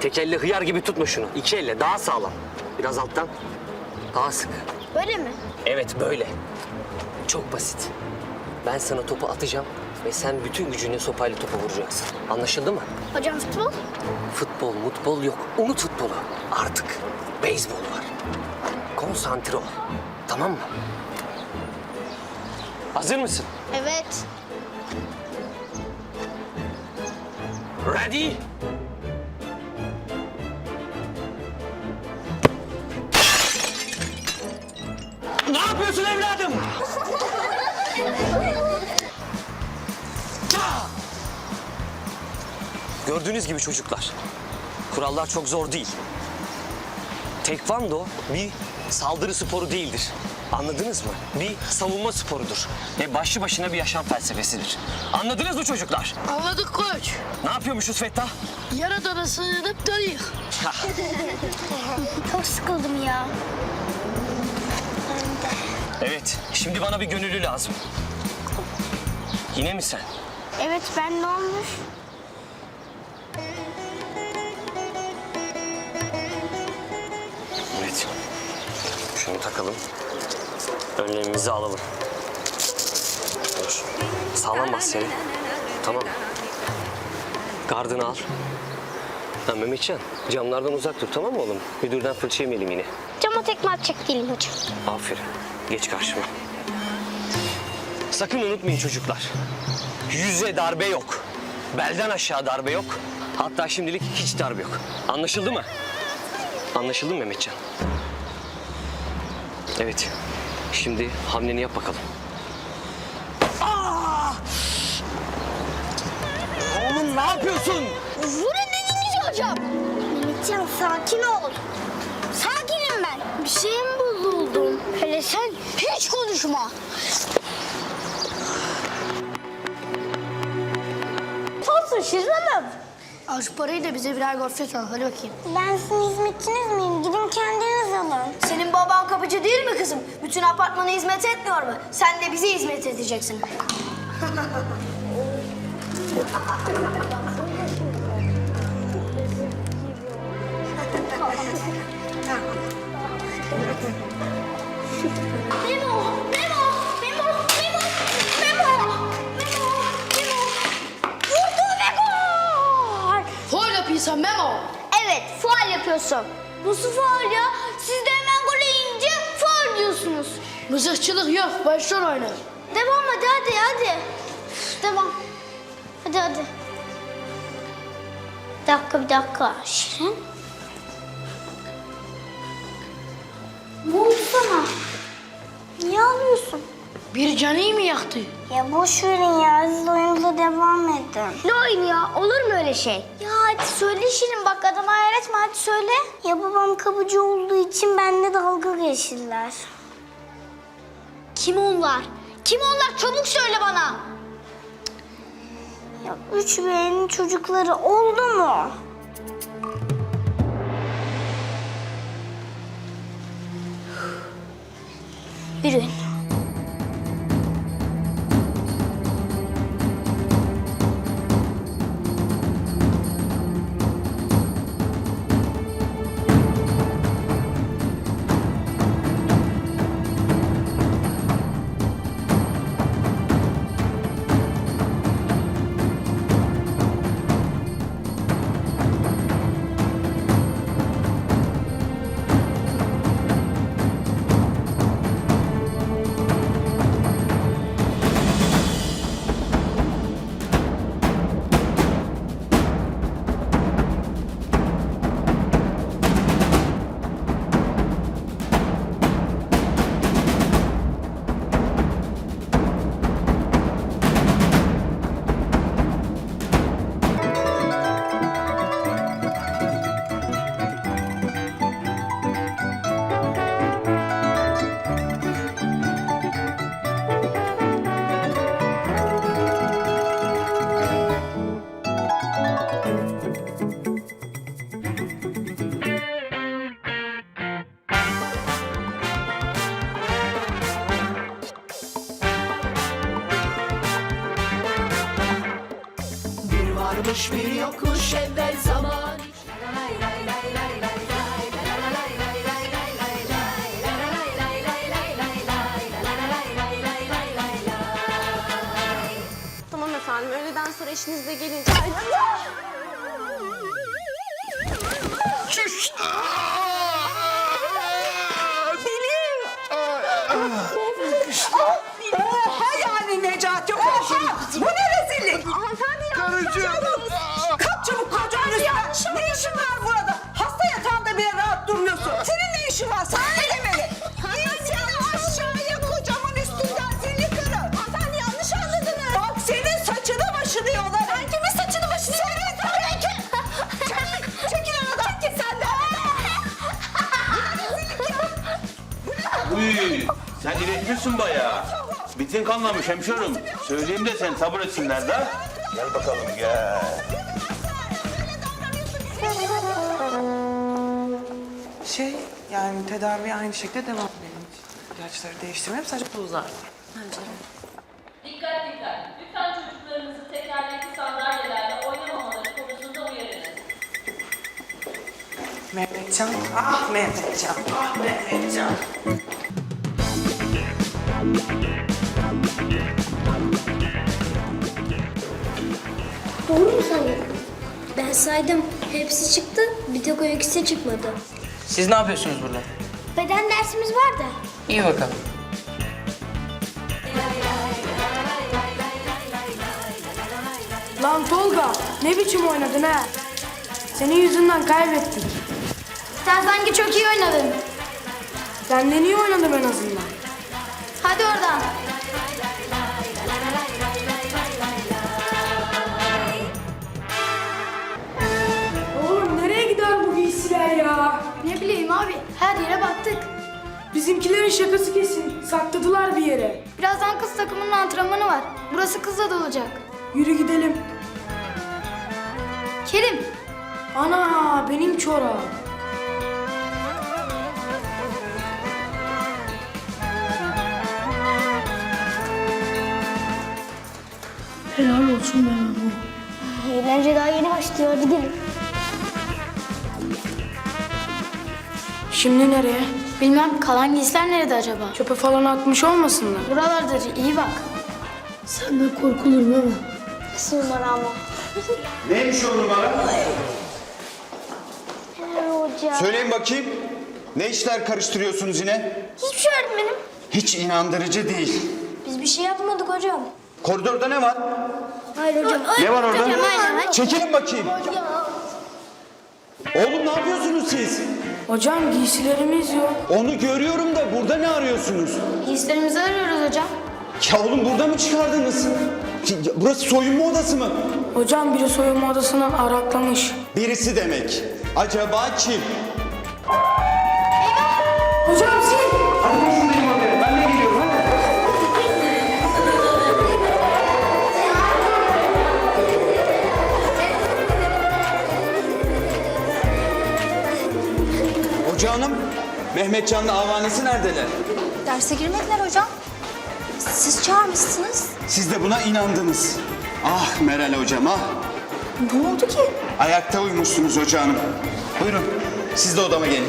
Tek elle hıyar gibi tutma şunu. İki elle daha sağlam. Biraz alttan. Daha sık. Böyle mi? Evet böyle. Çok basit. Ben sana topu atacağım ve sen bütün gücünle sopayla topu vuracaksın. Anlaşıldı mı? Hocam futbol? Futbol, mutbol yok. Unut futbolu. Artık beyzbol var. Konsantre ol. Tamam mı? Hazır mısın? Evet. Ready? Yapıyorsun evladım? Gördüğünüz gibi çocuklar, kurallar çok zor değil. Tekvando bir saldırı sporu değildir. Anladınız mı? Bir savunma sporudur. Ve başlı başına bir yaşam felsefesidir. Anladınız mı çocuklar? Anladık koç. Ne yapıyormuşuz Fettah? Yaradana sığınıp dönüyor. Çok sıkıldım ya. Evet, şimdi bana bir gönüllü lazım. Yine mi sen? Evet ben ne olmuş? Evet. Şunu takalım. Önlemimizi alalım. Dur. Sağlam bas seni. Tamam. Gardını al. Ha Mehmetcan, camlardan uzak dur tamam mı oğlum? Müdürden fırça yemeyelim yine. Cama tekme atacak değilim hocam. Aferin. Geç karşıma. Sakın unutmayın çocuklar. Yüze darbe yok. Belden aşağı darbe yok. Hatta şimdilik hiç darbe yok. Anlaşıldı mı? Anlaşıldı mı Mehmetcan? Evet. Şimdi hamleni yap bakalım. Aa! Oğlum ne yapıyorsun? Vurun dediniz hocam. Mehmetcan sakin ol. Sakinim ben. Bir şey mi sen hiç konuşma. Olsun şizlemem. Al şu parayı da bize birer gofret al. Hadi bakayım. Ben sizin hizmetçiniz miyim? Gidin kendiniz alın. Senin baban kapıcı değil mi kızım? Bütün apartmana hizmet etmiyor mu? Sen de bize hizmet edeceksin. Memo, Memo, Memo, Memo, Memo, Memo, Memo. Vurdu ve gol. Foul yapıyorsan Memo. Evet, faul yapıyorsun. Nasıl faul ya? Siz de hemen gol yiyince faul diyorsunuz. Mızıkçılık yok. Başrol oyna. Devam hadi hadi hadi. Devam. Hadi hadi. Bir dakika bir dakika. Şirin. Ne oldu sana? Niye ağlıyorsun? Bir canıyı mı yaktı? Ya boş verin ya. Siz oyununuza devam edin. Ne oyun ya? Olur mu öyle şey? Ya hadi söyle Şirin. Bak adamı hayal etme. Hadi söyle. Ya babam kapıcı olduğu için benimle dalga geçtiler. Kim onlar? Kim onlar? Çabuk söyle bana. Ya üç beğenin çocukları oldu mu? Yürüyün. hiçbiri yokmuş evvel zaman. Tamam efendim öğleden sonra işinizde gelince... sen iletmişsin bayağı. Bitin kanlamış hemşerim. Söyleyeyim de sen sabır etsinler de. Gel bakalım gel. Şey yani tedavi aynı şekilde devam edelim. İlaçları değiştirmeyeyim sadece bu uzar. Dikkat dikkat. Lütfen çocuklarınızı tekerlekli sandalyelerle oynamamaları konusunda uyarınız. Mehmetcan, ah Mehmetcan, ah Mehmetcan. Doğru mu sayıyorsun? Ben saydım. Hepsi çıktı. Bir tek o ikisi çıkmadı. Siz ne yapıyorsunuz burada? Beden dersimiz var da. İyi bakalım. Lan Tolga ne biçim oynadın ha? Senin yüzünden kaybettik. Sen sanki çok iyi oynadın. Ben de niye oynadım en azından? Hadi oradan. Oğlum nereye gider bu giysiler ya? Ne bileyim abi her yere baktık. Bizimkilerin şakası kesin. Sakladılar bir yere. Birazdan kız takımının antrenmanı var. Burası kızla dolacak. Yürü gidelim. Kerim Ana benim çorap. Helal olsun bu. Eğlence daha yeni başlıyor. Hadi gidelim. Şimdi nereye? bilmem kalan giysiler nerede acaba? Çöpe falan atmış olmasınlar. Buralardır iyi bak. Senden korkulur mu? Nasıl numara ama? Neymiş o numara? Helal hocam. Söyleyin bakayım. Ne işler karıştırıyorsunuz yine? Hiçbir şey öğretmenim. Hiç inandırıcı değil. Biz bir şey yapmadık hocam. Koridorda ne var? Hayır hocam. Ne var orada? Çekilin bakayım. Oğlum ne yapıyorsunuz siz? Hocam giysilerimiz yok. Onu görüyorum da burada ne arıyorsunuz? Giysilerimizi arıyoruz hocam. Ya oğlum burada mı çıkardınız? Ya Burası soyunma odası mı? Hocam biri soyunma odasından araklamış. Birisi demek. Acaba kim? Hocam sil. Ben Mehmetcan'la avanesi neredeler? Derse girmediler hocam. Siz çağırmışsınız. Siz de buna inandınız. Ah Meral hocam ah. Ne oldu ki? Ayakta uyumuşsunuz hoca hanım. Buyurun, siz de odama gelin.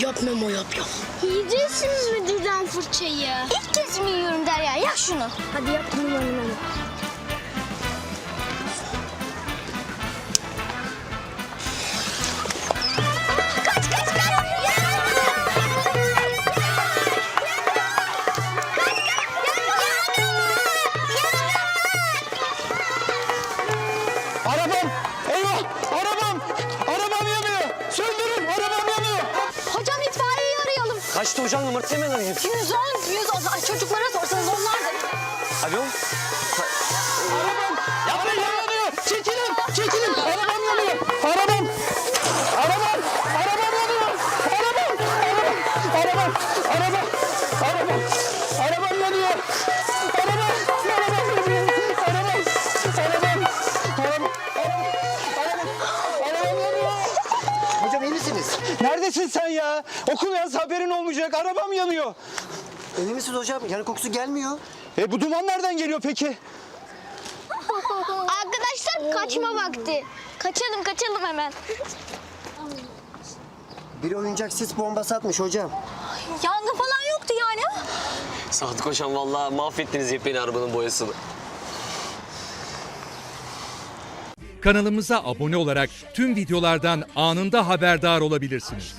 Yap Memo yap yap. Yiyeceksiniz müdürden fırçayı. İlk kez mi yiyorum Derya? Yak şunu. Hadi yap bunu bana. Kaçtı hocam numarası hemen arayayım. 110, 110. Ay, çocuklara sorsanız onlar da. Alo? Yapmayın Yaz haberin olmayacak. Arabam yanıyor. Emin misiniz hocam? Yani kokusu gelmiyor. E bu duman nereden geliyor peki? Arkadaşlar Kaçma vakti. Kaçalım kaçalım hemen. Biri oyuncak sis bombası atmış hocam. Yangın falan yoktu yani. Sadık hocam vallahi mahvettiniz yepyeni arabanın boyasını. Kanalımıza abone olarak tüm videolardan anında haberdar olabilirsiniz.